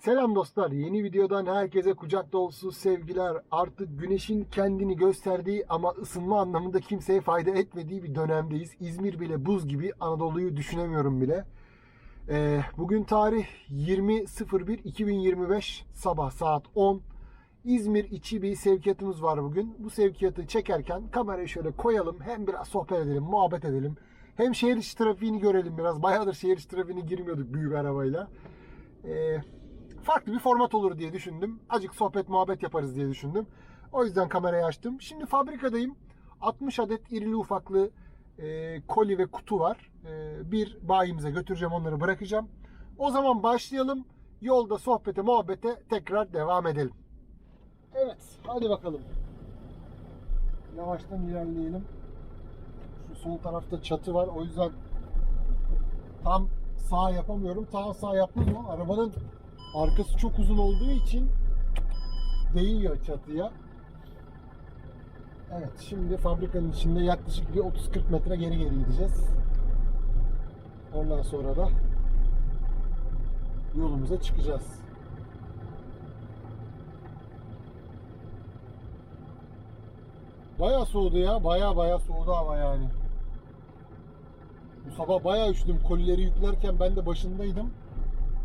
Selam dostlar. Yeni videodan herkese kucak dolusu sevgiler. Artık güneşin kendini gösterdiği ama ısınma anlamında kimseye fayda etmediği bir dönemdeyiz. İzmir bile buz gibi. Anadolu'yu düşünemiyorum bile. Ee, bugün tarih 20.01.2025 sabah saat 10. İzmir içi bir sevkiyatımız var bugün. Bu sevkiyatı çekerken kamerayı şöyle koyalım. Hem biraz sohbet edelim, muhabbet edelim. Hem şehir içi trafiğini görelim biraz. Bayağıdır şehir içi trafiğine girmiyorduk büyük arabayla. Ee, farklı bir format olur diye düşündüm. Acık sohbet muhabbet yaparız diye düşündüm. O yüzden kamerayı açtım. Şimdi fabrikadayım. 60 adet irili ufaklı e, koli ve kutu var. E, bir bayimize götüreceğim onları bırakacağım. O zaman başlayalım. Yolda sohbete muhabbete tekrar devam edelim. Evet hadi bakalım. Yavaştan ilerleyelim. Şu sol tarafta çatı var. O yüzden tam sağ yapamıyorum. Tam sağ yaptığım zaman arabanın arkası çok uzun olduğu için değiyor çatıya. Evet şimdi fabrikanın içinde yaklaşık bir 30-40 metre geri geri gideceğiz. Ondan sonra da yolumuza çıkacağız. Bayağı soğudu ya. Bayağı bayağı soğudu hava yani. Bu sabah bayağı üşüdüm. Kolileri yüklerken ben de başındaydım.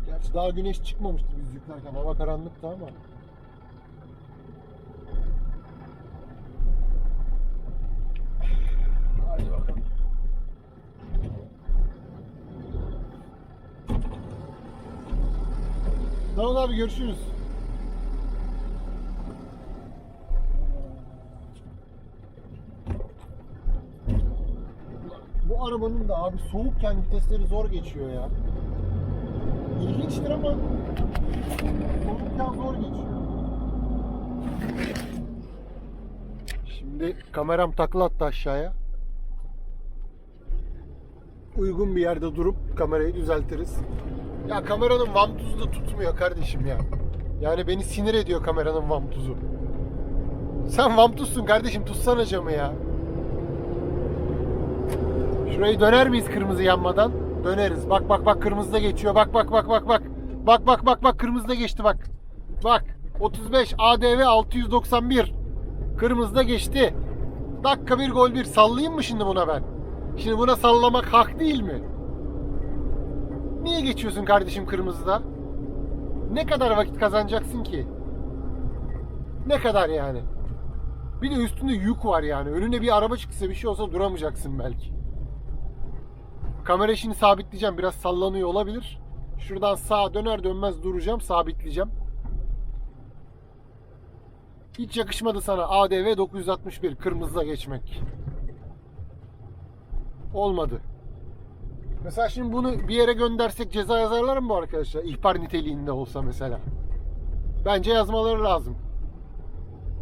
Gerçi daha güneş çıkmamıştı biz yüklerken. Hava karanlıktı ama. Hadi bakalım. Tamam abi görüşürüz. Bu arabanın da abi soğukken vitesleri zor geçiyor ya. İlginçtir ama soğukken zor geçiyor. Şimdi kameram takla attı aşağıya. Uygun bir yerde durup kamerayı düzeltiriz. Ya kameranın vantuzu da tutmuyor kardeşim ya. Yani beni sinir ediyor kameranın vantuzu. Sen vantuzsun kardeşim tutsana camı ya. Şurayı döner miyiz kırmızı yanmadan? Döneriz. Bak bak bak kırmızıda geçiyor. Bak bak bak bak bak. Bak bak bak bak kırmızıda geçti bak. Bak 35 ADV 691. Kırmızıda geçti. Dakika bir gol bir. Sallayayım mı şimdi buna ben? Şimdi buna sallamak hak değil mi? Niye geçiyorsun kardeşim kırmızıda? Ne kadar vakit kazanacaksın ki? Ne kadar yani? Bir de üstünde yük var yani. Önüne bir araba çıksa bir şey olsa duramayacaksın belki. Kamera şimdi sabitleyeceğim. Biraz sallanıyor olabilir. Şuradan sağa döner dönmez duracağım. Sabitleyeceğim. Hiç yakışmadı sana ADV 961 kırmızıda geçmek. Olmadı. Mesela şimdi bunu bir yere göndersek ceza yazarlar mı bu arkadaşlar? İhbar niteliğinde olsa mesela. Bence yazmaları lazım.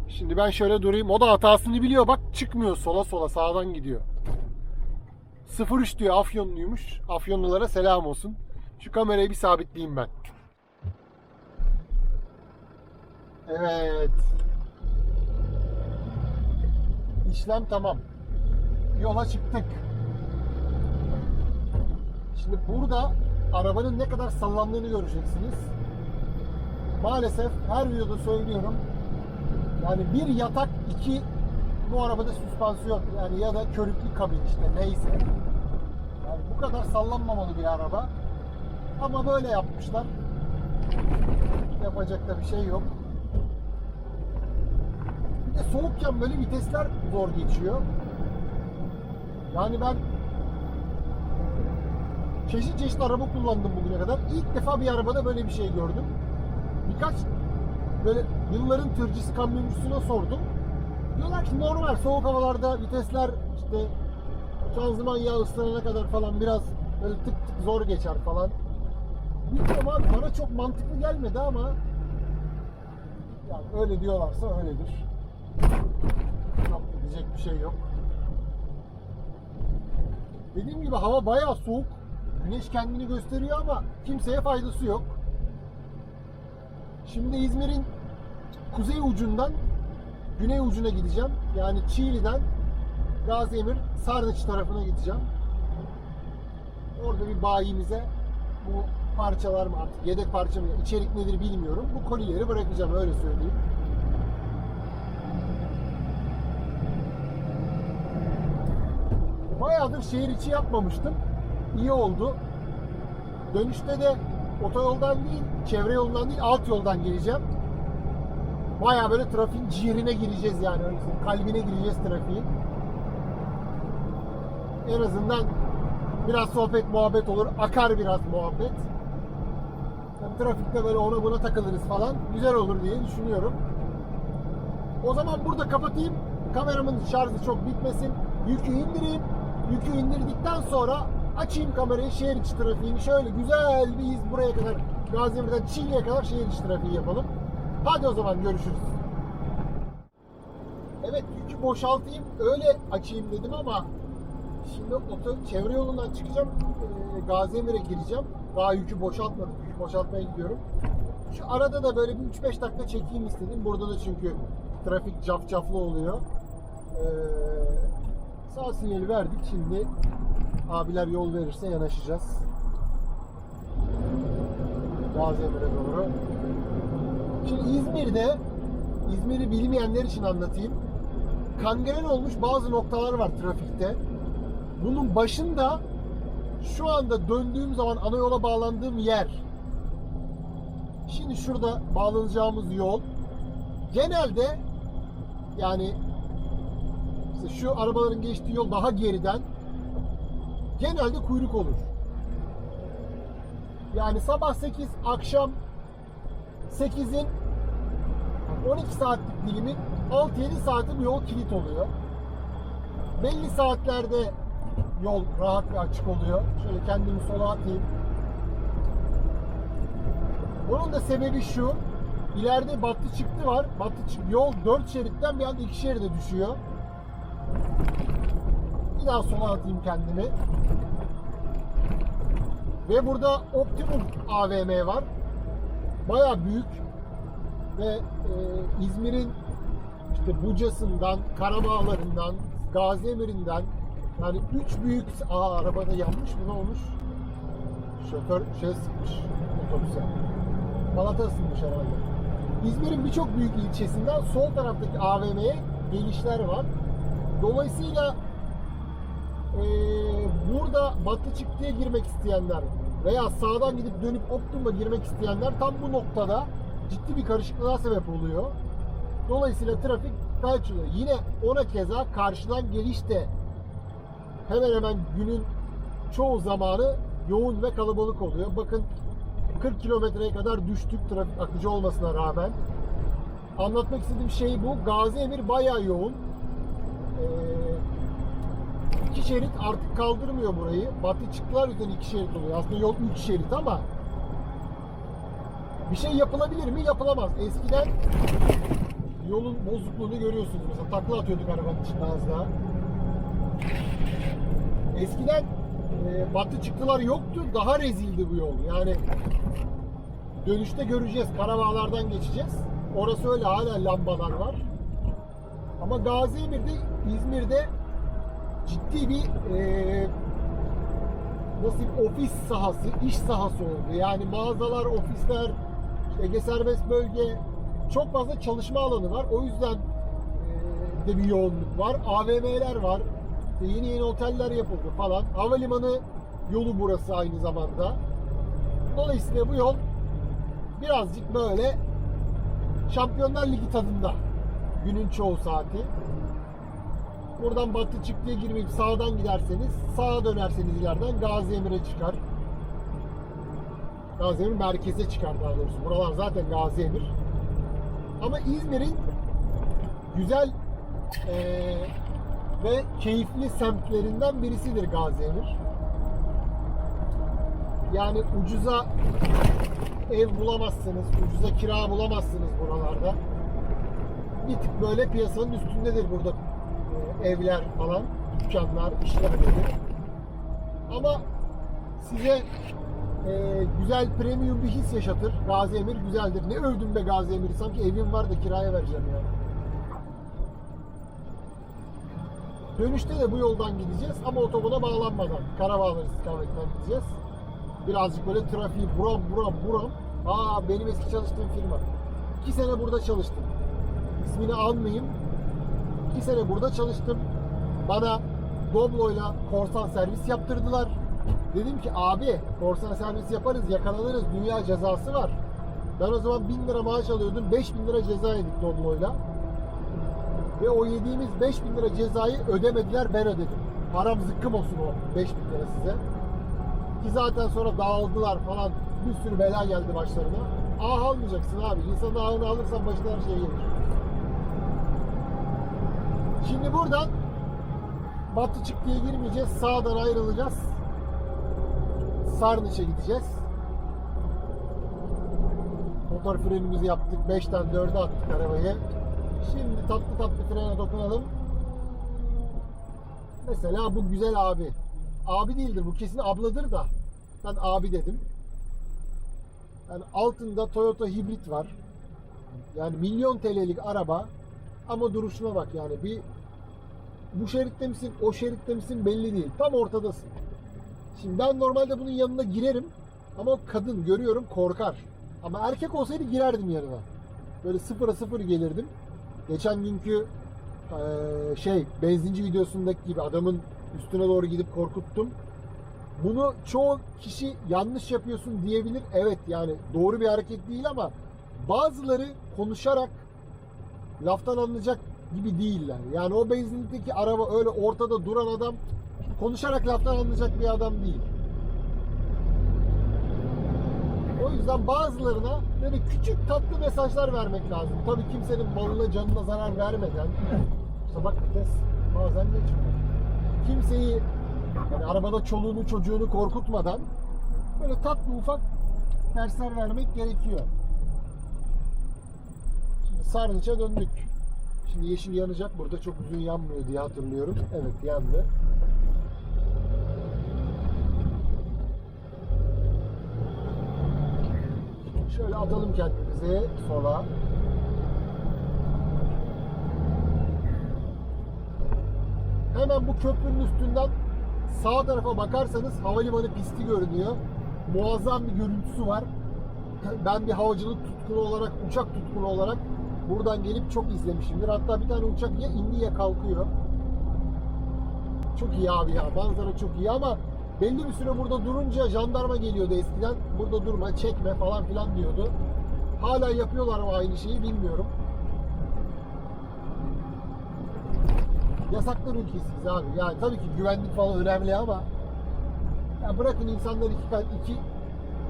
Şimdi ben şöyle durayım. O da hatasını biliyor. Bak çıkmıyor sola sola sağdan gidiyor. 03 diyor Afyonluymuş. Afyonlulara selam olsun. Şu kamerayı bir sabitleyeyim ben. Evet. İşlem tamam. Yola çıktık. Şimdi burada arabanın ne kadar sallandığını göreceksiniz. Maalesef her videoda söylüyorum. Yani bir yatak, iki bu arabada süspansiyon yani ya da körüklü kabin işte neyse. Yani bu kadar sallanmamalı bir araba. Ama böyle yapmışlar. Yapacak da bir şey yok. Bir de soğukken böyle vitesler zor geçiyor. Yani ben çeşit çeşit araba kullandım bugüne kadar. İlk defa bir arabada böyle bir şey gördüm. Birkaç böyle yılların tırcısı kamyoncusuna sordum. Diyorlar ki normal soğuk havalarda vitesler işte şanzıman yağı ıslanana kadar falan biraz böyle tık tık zor geçer falan. Bilmiyorum abi bana çok mantıklı gelmedi ama yani öyle diyorlarsa öyledir. Da diyecek bir şey yok. Dediğim gibi hava bayağı soğuk. Güneş kendini gösteriyor ama kimseye faydası yok. Şimdi İzmir'in kuzey ucundan güney ucuna gideceğim. Yani Çiğli'den Gaziemir Sarnıç tarafına gideceğim. Orada bir bayimize bu parçalar mı artık yedek parça mı içerik nedir bilmiyorum. Bu kolileri bırakacağım öyle söyleyeyim. Bayağıdır şehir içi yapmamıştım. İyi oldu. Dönüşte de otoyoldan değil, çevre yolundan değil, alt yoldan geleceğim. Bayağı böyle trafiğin ciğerine gireceğiz yani. öyle. Kalbine gireceğiz trafiğin. En azından biraz sohbet muhabbet olur. Akar biraz muhabbet. Yani trafikte böyle ona buna takılırız falan. Güzel olur diye düşünüyorum. O zaman burada kapatayım. Kameramın şarjı çok bitmesin. Yükü indireyim. Yükü indirdikten sonra açayım kamerayı şehir içi trafiğini. Şöyle güzel bir iz buraya kadar Gaziantep'ten Çiğli'ye kadar şehir içi trafiği yapalım. Hadi o zaman görüşürüz. Evet yükü boşaltayım öyle açayım dedim ama şimdi oto, çevre yolundan çıkacağım e, Gaziemir'e gireceğim. Daha yükü boşaltmadım. Yükü boşaltmaya gidiyorum. Şu arada da böyle bir 3-5 dakika çekeyim istedim. Burada da çünkü trafik cafcaflı oluyor. Ee, sağ sinyali verdik. Şimdi abiler yol verirse yanaşacağız. Gaziemir'e doğru. Şimdi İzmir'de İzmir'i bilmeyenler için anlatayım. Kangren olmuş bazı noktalar var trafikte. Bunun başında şu anda döndüğüm zaman ana yola bağlandığım yer. Şimdi şurada bağlanacağımız yol genelde yani işte şu arabaların geçtiği yol daha geriden genelde kuyruk olur. Yani sabah 8 akşam 8'in 12 saatlik dilimin 6-7 saati bu yol kilit oluyor. Belli saatlerde yol rahat ve açık oluyor. Şöyle kendimi sola atayım. Bunun da sebebi şu. İleride battı çıktı var. Battı çık yol 4 şeritten bir anda 2 şeride düşüyor. Bir daha sola atayım kendimi. Ve burada Optimum AVM var. Baya büyük ve e, İzmir'in işte Buca'sından, Karabağlarından, Gaziemir'inden yani üç büyük aa arabada yanmış mı ne olmuş? Şoför şey sıkmış otobüse. Balata ısınmış herhalde. İzmir'in birçok büyük ilçesinden sol taraftaki AVM'ye gelişler var. Dolayısıyla e, burada batı çıktıya girmek isteyenler veya sağdan gidip dönüp Optum'a girmek isteyenler tam bu noktada ciddi bir karışıklığa sebep oluyor. Dolayısıyla trafik kaçıyor. Yine ona keza karşıdan geliş de hemen hemen günün çoğu zamanı yoğun ve kalabalık oluyor. Bakın 40 kilometreye kadar düştük trafik akıcı olmasına rağmen. Anlatmak istediğim şey bu. Gazi Emir bayağı yoğun. Ee, iki şerit artık kaldırmıyor burayı. Batı çıktılar yüzden iki şerit oluyor. Aslında yol üç şerit ama bir şey yapılabilir mi? Yapılamaz. Eskiden yolun bozukluğunu görüyorsunuz. Mesela takla atıyorduk arabanın içinde az daha. Eskiden e, batı çıktılar yoktu. Daha rezildi bu yol. Yani dönüşte göreceğiz. Karabağlardan geçeceğiz. Orası öyle hala lambalar var. Ama Gaziemir'de, İzmir'de ciddi bir e, nasıl ofis sahası, iş sahası oldu. Yani mağazalar, ofisler, Ege serbest bölge çok fazla çalışma alanı var. O yüzden e, de bir yoğunluk var. AVM'ler var. İşte yeni yeni oteller yapıldı falan. Havalimanı yolu burası aynı zamanda. Dolayısıyla bu yol birazcık böyle Şampiyonlar Ligi tadında. Günün çoğu saati. Buradan batı çıktıya girmeyip sağdan giderseniz, sağa dönerseniz ileriden Gaziemir'e çıkar. Gaziemir merkeze çıkar daha doğrusu. Buralar zaten Gaziemir. Ama İzmir'in güzel eee, ve keyifli semtlerinden birisidir Gaziemir. Yani ucuza ev bulamazsınız, ucuza kira bulamazsınız buralarda. Bir tık böyle piyasanın üstündedir burada e, evler falan, dükkanlar, işler böyle. Ama size e, güzel premium bir his yaşatır. Gazi Emir güzeldir. Ne övdüm be Gazi Emir'i. Sanki evim var da kiraya vereceğim ya. Dönüşte de bu yoldan gideceğiz ama otobana bağlanmadan Karabağlar istikametinden gideceğiz. Birazcık böyle trafiği buram buram buram. Aa benim eski çalıştığım firma. İki sene burada çalıştım. İsmini almayayım. İki sene burada çalıştım. Bana Doblo'yla korsan servis yaptırdılar. Dedim ki abi korsan servis yaparız yakalanırız dünya cezası var. Ben o zaman 1000 lira maaş alıyordum. 5000 lira ceza yedik Doblo'yla. Ve o yediğimiz 5000 lira cezayı ödemediler ben ödedim. Param zıkkım olsun o 5000 lira size. Ki zaten sonra dağıldılar falan. Bir sürü bela geldi başlarına. Ah almayacaksın abi. İnsanın ahını alırsan başına her şey gelir. Şimdi buradan Batı Çıktı'ya girmeyeceğiz. Sağdan ayrılacağız. Sarnıç'a gideceğiz. Motor frenimizi yaptık. 5'ten 4'e attık arabayı. Şimdi tatlı tatlı frene dokunalım. Mesela bu güzel abi. Abi değildir bu kesin abladır da. Ben abi dedim. Yani altında Toyota hibrit var. Yani milyon TL'lik araba ama duruşuna bak yani bir bu şeritte misin o şeritte misin belli değil. Tam ortadasın. Şimdi ben normalde bunun yanına girerim ama kadın görüyorum korkar. Ama erkek olsaydı girerdim yanına. Böyle sıfıra sıfır gelirdim. Geçen günkü eee, şey benzinci videosundaki gibi adamın üstüne doğru gidip korkuttum. Bunu çoğu kişi yanlış yapıyorsun diyebilir. Evet yani doğru bir hareket değil ama bazıları konuşarak laftan anlayacak gibi değiller. Yani o benzinlikteki araba öyle ortada duran adam konuşarak laftan anlayacak bir adam değil. O yüzden bazılarına böyle küçük tatlı mesajlar vermek lazım. Tabii kimsenin malına canına zarar vermeden. İşte bak vites bazen geçiyor. Kimseyi yani arabada çoluğunu çocuğunu korkutmadan böyle tatlı ufak dersler vermek gerekiyor. Şimdi Sarnıç'a döndük. Şimdi yeşil yanacak. Burada çok uzun yanmıyor diye hatırlıyorum. Evet yandı. Şöyle atalım kendimizi sola. Hemen bu köprünün üstünden sağ tarafa bakarsanız havalimanı pisti görünüyor. Muazzam bir görüntüsü var. Ben bir havacılık tutkunu olarak, uçak tutkunu olarak buradan gelip çok izlemişimdir. Hatta bir tane uçak ya indi ya kalkıyor. Çok iyi abi ya. Manzara çok iyi ama belli bir süre burada durunca jandarma geliyordu eskiden. Burada durma, çekme falan filan diyordu. Hala yapıyorlar mı aynı şeyi bilmiyorum. Yasaklar ülkesiyiz abi. Yani tabii ki güvenlik falan önemli ama ya bırakın insanlar iki, iki,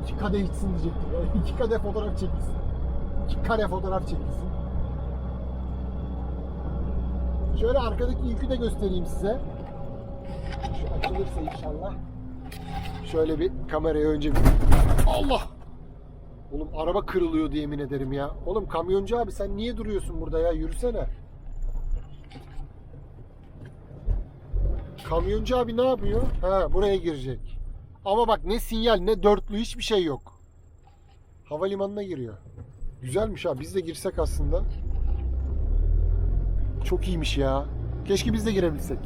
iki kadeh içsin diyecektim. Yani iki kadeh fotoğraf çekilsin. İki kare fotoğraf çekilsin. Şöyle arkadaki yükü de göstereyim size. Şu açılırsa inşallah. Şöyle bir kameraya önce bir... Allah! Oğlum araba kırılıyordu yemin ederim ya. Oğlum kamyoncu abi sen niye duruyorsun burada ya? Yürüsene. Kamyoncu abi ne yapıyor? Ha buraya girecek. Ama bak ne sinyal ne dörtlü hiçbir şey yok. Havalimanına giriyor. Güzelmiş ha biz de girsek aslında. Çok iyiymiş ya. Keşke biz de girebilsek.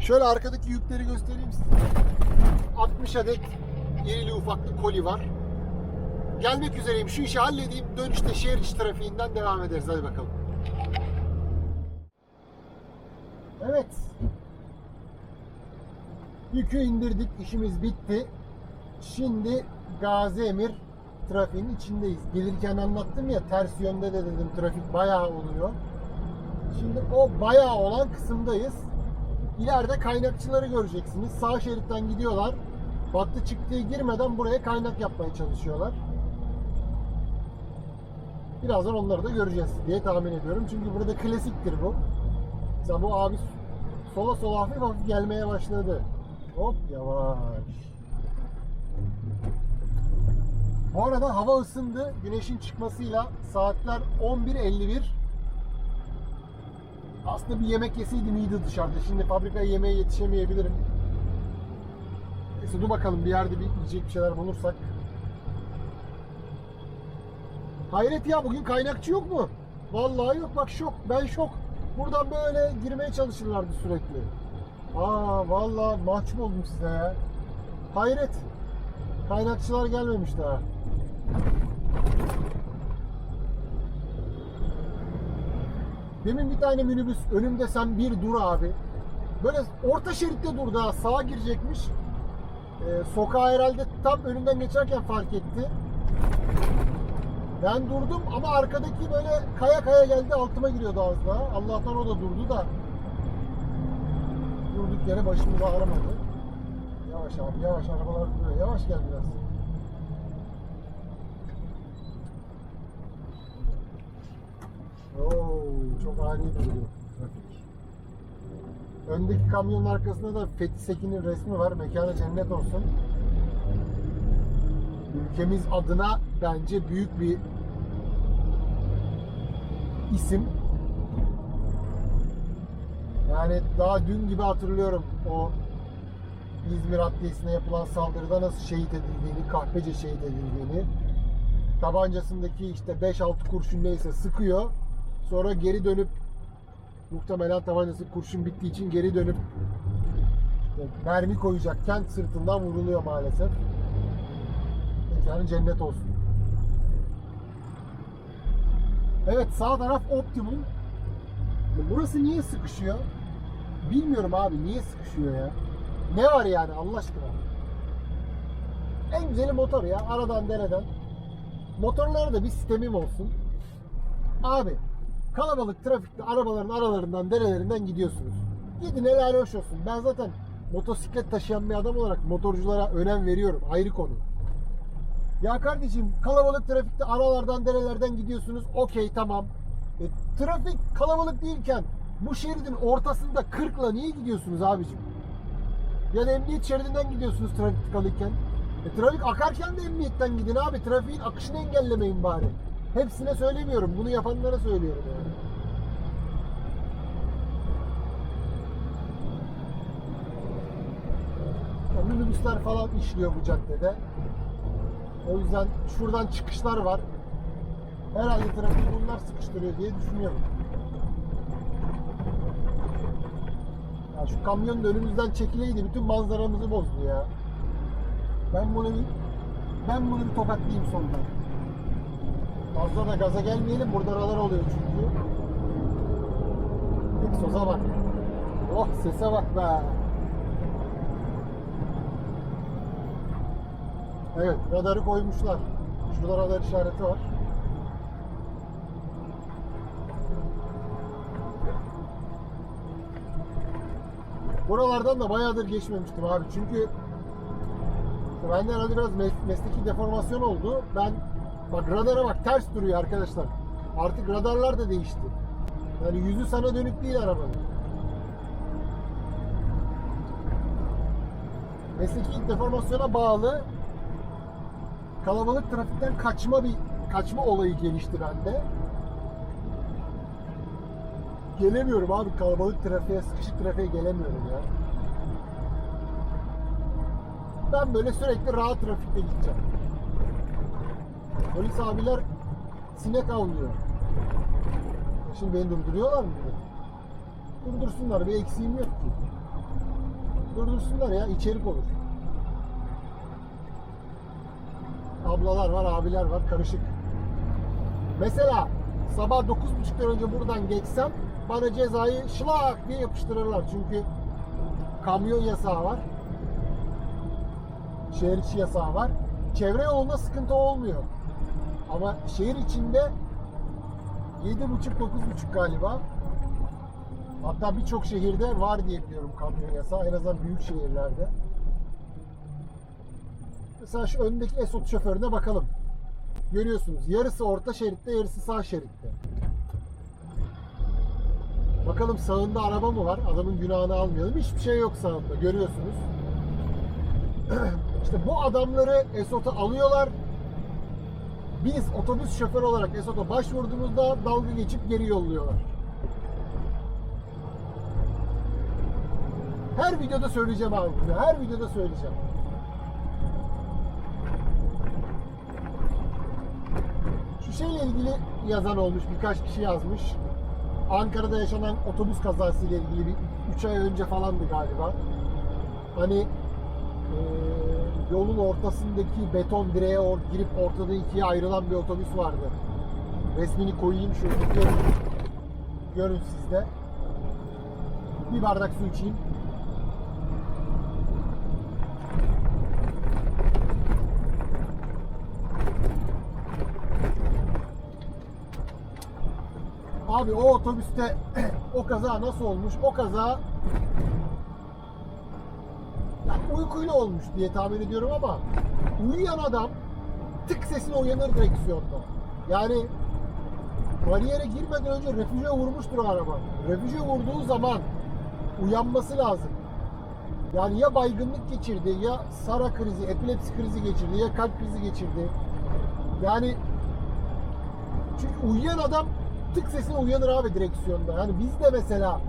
Şöyle arkadaki yükleri göstereyim size. 60 adet irili ufaklı koli var. Gelmek üzereyim. Şu işi halledeyim. Dönüşte şehir içi trafiğinden devam ederiz. Hadi bakalım. Evet. Yükü indirdik. işimiz bitti. Şimdi Gazi Emir trafiğin içindeyiz. Gelirken anlattım ya ters yönde de dedim trafik bayağı oluyor. Şimdi o bayağı olan kısımdayız. İleride kaynakçıları göreceksiniz. Sağ şeritten gidiyorlar. Battı çıktığı girmeden buraya kaynak yapmaya çalışıyorlar. Birazdan onları da göreceğiz diye tahmin ediyorum. Çünkü burada klasiktir bu. Mesela bu abi sola sola hafif hafif gelmeye başladı. Hop yavaş. Bu arada hava ısındı. Güneşin çıkmasıyla saatler 11.51. Aslında bir yemek yeseydim iyiydi dışarıda. Şimdi fabrikaya yemeğe yetişemeyebilirim. Neyse dur bakalım bir yerde bir yiyecek bir şeyler bulursak. Hayret ya bugün kaynakçı yok mu? Vallahi yok bak şok. Ben şok. Buradan böyle girmeye çalışırlardı sürekli. Aa vallahi mahcup oldum size ya. Hayret. Kaynakçılar gelmemiş daha. Demin bir tane minibüs önümde sen bir dur abi. Böyle orta şeritte durdu ha. Sağa girecekmiş. Ee, sokağa herhalde tam önünden geçerken fark etti. Ben durdum ama arkadaki böyle kaya kaya geldi altıma giriyordu az daha. Allah'tan o da durdu da. Durduk yere başımızı ağrımadı. Yavaş abi yavaş arabalar duruyor. Yavaş gel biraz. Oo, çok ani duruyor trafik. Öndeki kamyonun arkasında da Fethi Sekin'in resmi var. Mekanı cennet olsun. Ülkemiz adına bence büyük bir isim. Yani daha dün gibi hatırlıyorum o İzmir Adliyesi'ne yapılan saldırıda nasıl şehit edildiğini, kahpece şehit edildiğini. Tabancasındaki işte 5-6 kurşun neyse sıkıyor. Sonra geri dönüp muhtemelen tabancası kurşun bittiği için geri dönüp işte mermi koyacakken sırtından vuruluyor maalesef. Mekanı cennet olsun. Evet sağ taraf optimum. Burası niye sıkışıyor? Bilmiyorum abi niye sıkışıyor ya. Ne var yani Allah aşkına? En güzeli motor ya. Aradan dereden. Motorlarda da bir sistemim olsun. Abi kalabalık trafikte arabaların aralarından derelerinden gidiyorsunuz. Gidin helal hoş olsun. Ben zaten motosiklet taşıyan bir adam olarak motorculara önem veriyorum. Ayrı konu. Ya kardeşim kalabalık trafikte aralardan derelerden gidiyorsunuz. Okey tamam. E, trafik kalabalık değilken bu şeridin ortasında 40'la niye gidiyorsunuz abicim? Ya da emniyet şeridinden gidiyorsunuz trafik tıkalıyken. E, trafik akarken de emniyetten gidin abi. Trafiğin akışını engellemeyin bari. Hepsine söylemiyorum. Bunu yapanlara söylüyorum yani. Ya, minibüsler falan işliyor bu caddede. O yüzden şuradan çıkışlar var. Herhalde trafiği bunlar sıkıştırıyor diye düşünüyorum. Ya şu kamyon da önümüzden çekileydi bütün manzaramızı bozdu ya. Ben bunu bir, ben bunu bir tokatlayayım sondan. Fazla da gaza gelmeyelim burada radar oluyor çünkü. Egzoza bak. Oh sese bak be. Evet radarı koymuşlar. Şurada radar işareti var. Buralardan da bayağıdır geçmemiştim abi. Çünkü bende herhalde biraz mes- mesleki deformasyon oldu. Ben bak radara bak ters duruyor arkadaşlar. Artık radarlar da değişti. Yani yüzü sana dönük değil arabanın. Mesleki deformasyona bağlı kalabalık trafikten kaçma bir kaçma olayı gelişti bende. Gelemiyorum abi kalabalık trafiğe, sıkışık trafiğe gelemiyorum ya. Ben böyle sürekli rahat trafikte gideceğim. Polis abiler sinek avlıyor. Şimdi beni durduruyorlar mı? Durdursunlar bir eksiğim yok ki. Durdursunlar ya içerik olur. Ablalar var, abiler var, karışık. Mesela sabah 9.30'dan önce buradan geçsem bana cezayı şlak diye yapıştırırlar. Çünkü kamyon yasağı var. Şehir içi yasağı var. Çevre yolunda sıkıntı olmuyor. Ama şehir içinde 7.30-9.30 galiba. Hatta birçok şehirde var diye biliyorum kamyon yasağı. En azından büyük şehirlerde. Mesela şu öndeki Esot şoförüne bakalım. Görüyorsunuz yarısı orta şeritte yarısı sağ şeritte. Bakalım sağında araba mı var? Adamın günahını almayalım. Hiçbir şey yok sağında. Görüyorsunuz. işte bu adamları Esot'a alıyorlar. Biz otobüs şoförü olarak Esot'a başvurduğumuzda dalga geçip geri yolluyorlar. Her videoda söyleyeceğim abi bunu. Her videoda söyleyeceğim. Şu şeyle ilgili yazan olmuş. Birkaç kişi yazmış. Ankara'da yaşanan otobüs kazası ile ilgili bir 3 ay önce falandı galiba. Hani eee yolun ortasındaki beton direğe or girip ortada ikiye ayrılan bir otobüs vardı. Resmini koyayım şöyle görün. Görün siz de. Bir bardak su içeyim. Abi o otobüste o kaza nasıl olmuş? O kaza uykuyla olmuş diye tahmin ediyorum ama uyuyan adam tık sesine uyanır direksiyonda. Yani bariyere girmeden önce refüje vurmuştur o araba. Refüje vurduğu zaman uyanması lazım. Yani ya baygınlık geçirdi, ya sara krizi, epilepsi krizi geçirdi, ya kalp krizi geçirdi. Yani çünkü uyuyan adam tık sesine uyanır abi direksiyonda. Yani biz de mesela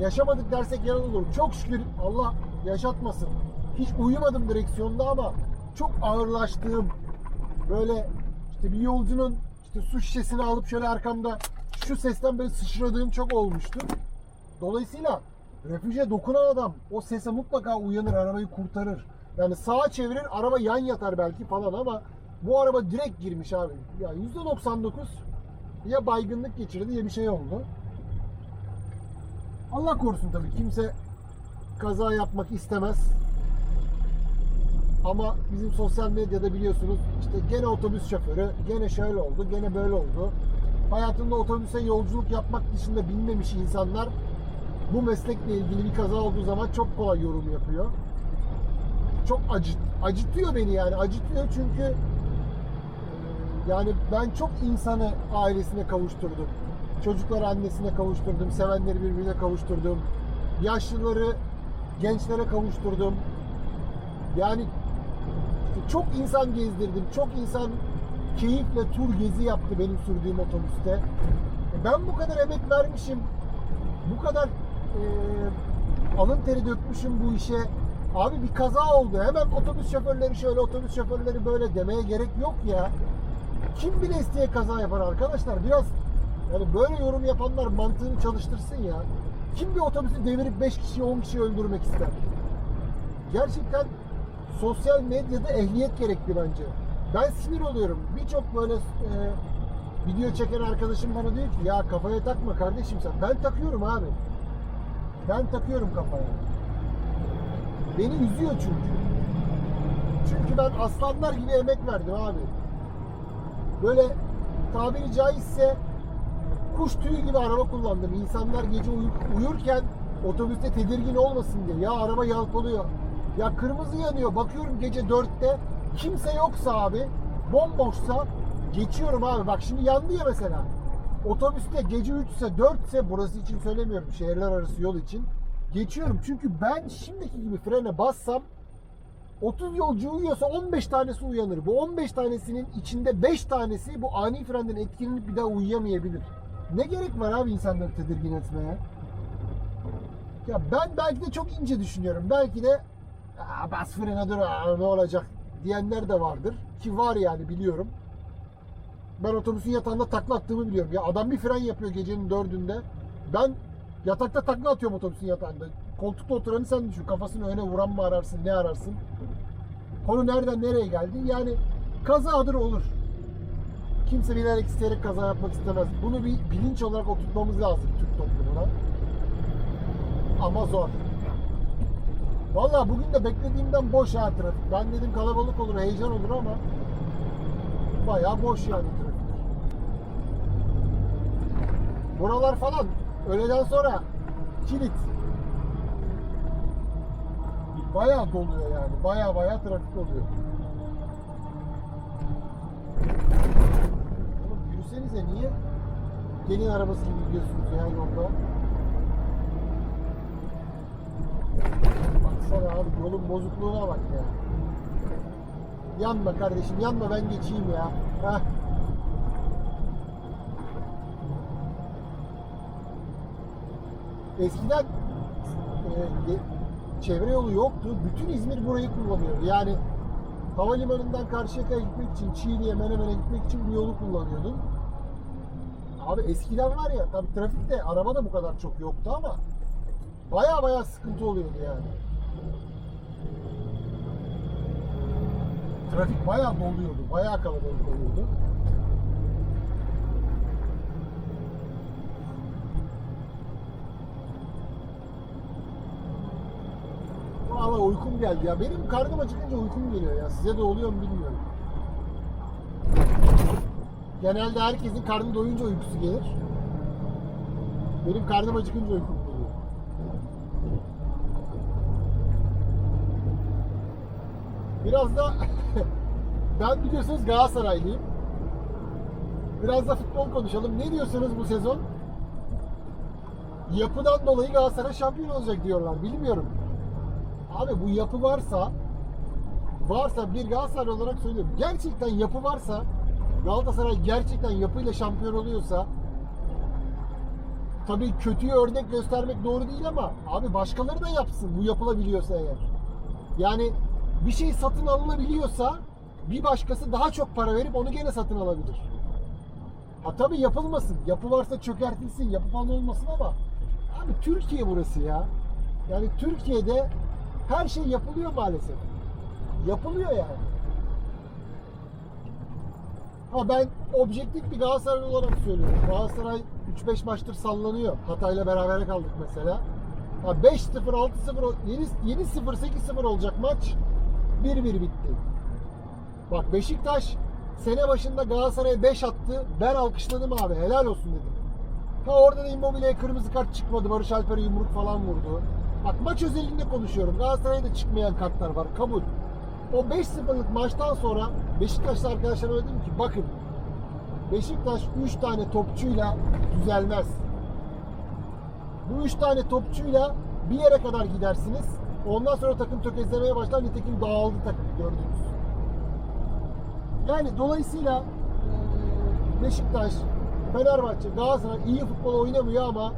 yaşamadık dersek yalan olur. Çok şükür Allah yaşatmasın. Hiç uyumadım direksiyonda ama çok ağırlaştığım böyle işte bir yolcunun işte su şişesini alıp şöyle arkamda şu sesten böyle sıçradığım çok olmuştu. Dolayısıyla refüje dokunan adam o sese mutlaka uyanır, arabayı kurtarır. Yani sağa çevirir, araba yan yatar belki falan ama bu araba direkt girmiş abi. Ya %99 ya baygınlık geçirdi ya bir şey oldu. Allah korusun tabii kimse kaza yapmak istemez. Ama bizim sosyal medyada biliyorsunuz işte gene otobüs şoförü, gene şöyle oldu, gene böyle oldu. Hayatında otobüse yolculuk yapmak dışında bilmemiş insanlar bu meslekle ilgili bir kaza olduğu zaman çok kolay yorum yapıyor. Çok acıt, acıtıyor beni yani acıtıyor çünkü e, yani ben çok insanı ailesine kavuşturdum. Çocukları annesine kavuşturdum, sevenleri birbirine kavuşturdum. Yaşlıları gençlere kavuşturdum. Yani çok insan gezdirdim. Çok insan keyifle tur gezi yaptı benim sürdüğüm otobüste. Ben bu kadar emek vermişim. Bu kadar e, alın teri dökmüşüm bu işe. Abi bir kaza oldu. Hemen otobüs şoförleri şöyle, otobüs şoförleri böyle demeye gerek yok ya. Kim bile isteye kaza yapar arkadaşlar. Biraz yani böyle yorum yapanlar mantığını çalıştırsın ya. Kim bir otobüsü devirip 5 kişi 10 kişi öldürmek ister? Gerçekten sosyal medyada ehliyet gerekli bence. Ben sinir oluyorum. Birçok böyle e, video çeken arkadaşım bana diyor ki ya kafaya takma kardeşim sen. Ben takıyorum abi. Ben takıyorum kafaya. Beni üzüyor çünkü. Çünkü ben aslanlar gibi emek verdim abi. Böyle tabiri caizse kuş tüyü gibi araba kullandım. İnsanlar gece uyu- uyurken otobüste tedirgin olmasın diye. Ya araba yalpalıyor. Ya kırmızı yanıyor. Bakıyorum gece dörtte kimse yoksa abi bomboşsa geçiyorum abi. Bak şimdi yandı ya mesela. Otobüste gece 3 ise 4 ise burası için söylemiyorum. Şehirler arası yol için. Geçiyorum. Çünkü ben şimdiki gibi frene bassam 30 yolcu uyuyorsa 15 tanesi uyanır. Bu 15 tanesinin içinde 5 tanesi bu ani frenden etkilenip bir daha uyuyamayabilir. Ne gerek var abi insanları tedirgin etmeye? Ya ben belki de çok ince düşünüyorum. Belki de "Aa, bas frene dur ne olacak diyenler de vardır. Ki var yani biliyorum. Ben otobüsün yatağında takla attığımı biliyorum. Ya adam bir fren yapıyor gecenin dördünde. Ben yatakta takla atıyorum otobüsün yatağında. Koltukta oturanı sen düşün. Kafasını öne vuran mı ararsın, ne ararsın? Konu nereden nereye geldi? Yani kazadır olur. Kimse bilerek isteyerek kaza yapmak istemez. Bunu bir bilinç olarak oturtmamız lazım Türk toplumuna. Ama zor. Vallahi bugün de beklediğimden boş ha trafik. Ben dedim kalabalık olur, heyecan olur ama bayağı boş yani trafik. Buralar falan öğleden sonra kilit. Bayağı doluyor yani. Bayağı bayağı trafik oluyor. Yürüsenize niye gelin arabası gibi gidiyorsunuz ya yolda? Baksana abi yolun bozukluğuna bak ya. Yanma kardeşim yanma ben geçeyim ya. Heh. Eskiden e, çevre yolu yoktu. Bütün İzmir burayı kullanıyordu. Yani havalimanından Karşıyaka'ya gitmek için, Çiğli'ye, Menemen'e gitmek için bu yolu kullanıyordun. Abi eskiden var ya, tabii trafikte araba da bu kadar çok yoktu ama baya baya sıkıntı oluyordu yani. trafik bayağı doluyordu. Bayağı kalabalık oluyordu. Valla uykum geldi ya. Benim karnım acıkınca uykum geliyor ya. Size de oluyor mu bilmiyorum. Genelde herkesin karnı doyunca uykusu gelir. Benim karnım acıkınca uykum geliyor. Biraz da ben biliyorsunuz Galatasaraylıyım. Biraz da futbol konuşalım. Ne diyorsunuz bu sezon? Yapıdan dolayı Galatasaray şampiyon olacak diyorlar. Bilmiyorum. Abi bu yapı varsa varsa bir Galatasaray olarak söylüyorum. Gerçekten yapı varsa Galatasaray gerçekten yapıyla şampiyon oluyorsa tabii kötüyü örnek göstermek doğru değil ama abi başkaları da yapsın bu yapılabiliyorsa eğer. Yani bir şey satın alınabiliyorsa bir başkası daha çok para verip onu gene satın alabilir. Ha tabii yapılmasın. Yapı varsa çökertilsin. Yapı falan olmasın ama abi Türkiye burası ya. Yani Türkiye'de her şey yapılıyor maalesef. Yapılıyor yani. Ha ben objektif bir Galatasaray olarak söylüyorum. Galatasaray 3-5 maçtır sallanıyor. Hatay'la beraber kaldık mesela. Ha 5-0, 6-0, yeni, yeni 0-8-0 olacak maç. 1-1 bitti. Bak Beşiktaş sene başında Galatasaray'a 5 attı. Ben alkışladım abi. Helal olsun dedim. Ha orada da Immobile'ye kırmızı kart çıkmadı. Barış Alper'e yumruk falan vurdu. Bak maç özelinde konuşuyorum. Galatasaray'da da çıkmayan kartlar var. Kabul. O 5-0'lık maçtan sonra Beşiktaşlı arkadaşlarıma dedim ki bakın Beşiktaş 3 tane topçuyla düzelmez. Bu 3 tane topçuyla bir yere kadar gidersiniz. Ondan sonra takım tökezlemeye başlar. Nitekim dağıldı takım gördünüz. Yani dolayısıyla Beşiktaş, Fenerbahçe, Galatasaray iyi futbol oynamıyor ama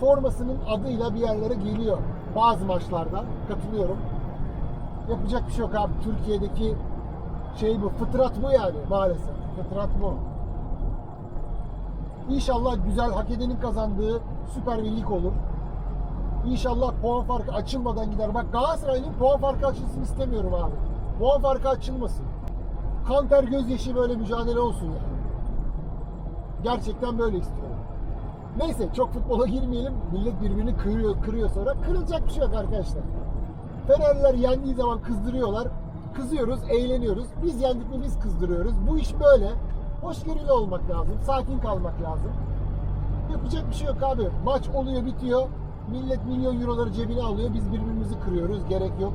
formasının adıyla bir yerlere geliyor. Bazı maçlarda katılıyorum. Yapacak bir şey yok abi. Türkiye'deki şey bu. Fıtrat bu yani maalesef. Fıtrat bu. İnşallah güzel hak edenin kazandığı Süper bir lig olur. İnşallah puan farkı açılmadan gider. Bak Galatasaray'ın puan farkı açılsın istemiyorum abi. Puan farkı açılmasın. Kan ter gözyaşı böyle mücadele olsun yani. Gerçekten böyle istiyorum. Neyse çok futbola girmeyelim. Millet birbirini kırıyor, kırıyor sonra. Kırılacak bir şey yok arkadaşlar. Fenerliler yendiği zaman kızdırıyorlar. Kızıyoruz, eğleniyoruz. Biz yendik mi biz kızdırıyoruz. Bu iş böyle. Hoşgörülü olmak lazım. Sakin kalmak lazım. Yapacak bir şey yok abi. Maç oluyor, bitiyor. Millet milyon euroları cebine alıyor. Biz birbirimizi kırıyoruz. Gerek yok.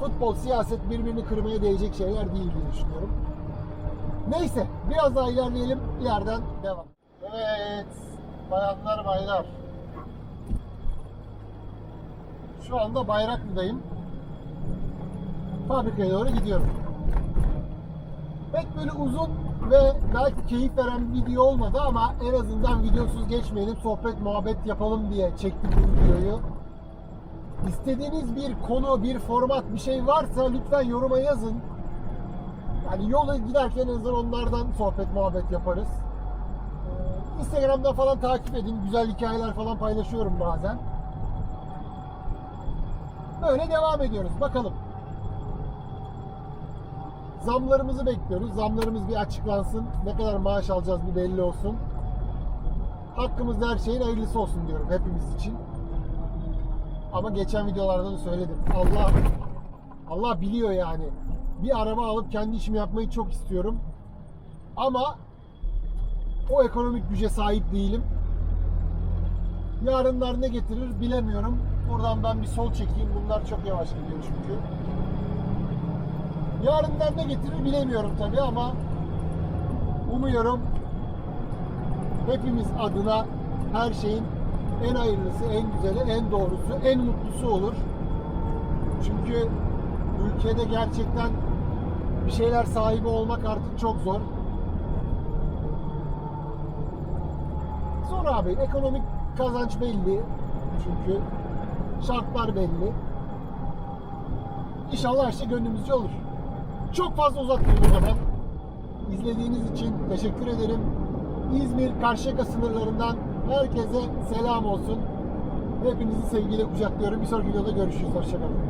Futbol, siyaset birbirini kırmaya değecek şeyler değil diye düşünüyorum. Neyse, biraz daha ilerleyelim. İleriden devam. Evet, bayanlar baylar. Şu anda Bayraklı'dayım. Fabrikaya doğru gidiyorum. Pek böyle uzun ve belki keyif veren bir video olmadı ama en azından videosuz geçmeyelim, sohbet muhabbet yapalım diye çektim bu videoyu. İstediğiniz bir konu, bir format, bir şey varsa lütfen yoruma yazın. Yani yola giderken en azından onlardan sohbet muhabbet yaparız. Ee, Instagram'da falan takip edin. Güzel hikayeler falan paylaşıyorum bazen. Böyle devam ediyoruz. Bakalım. Zamlarımızı bekliyoruz. Zamlarımız bir açıklansın. Ne kadar maaş alacağız bir belli olsun. Hakkımızda her şeyin hayırlısı olsun diyorum hepimiz için. Ama geçen videolarda da söyledim. Allah Allah biliyor yani. Bir araba alıp kendi işimi yapmayı çok istiyorum. Ama o ekonomik güce sahip değilim. Yarınlar ne getirir bilemiyorum. Buradan ben bir sol çekeyim. Bunlar çok yavaş gidiyor çünkü. Yarınlar ne getirir bilemiyorum tabii ama umuyorum hepimiz adına her şeyin en hayırlısı, en güzeli, en doğrusu, en mutlusu olur. Çünkü ülkede gerçekten bir şeyler sahibi olmak artık çok zor. Zor abi. Ekonomik kazanç belli. Çünkü şartlar belli. İnşallah her şey gönlümüzce olur. Çok fazla uzatmayayım o zaman. İzlediğiniz için teşekkür ederim. İzmir Karşıyaka sınırlarından herkese selam olsun. Hepinizi sevgiyle kucaklıyorum. Bir sonraki videoda görüşürüz. Hoşçakalın.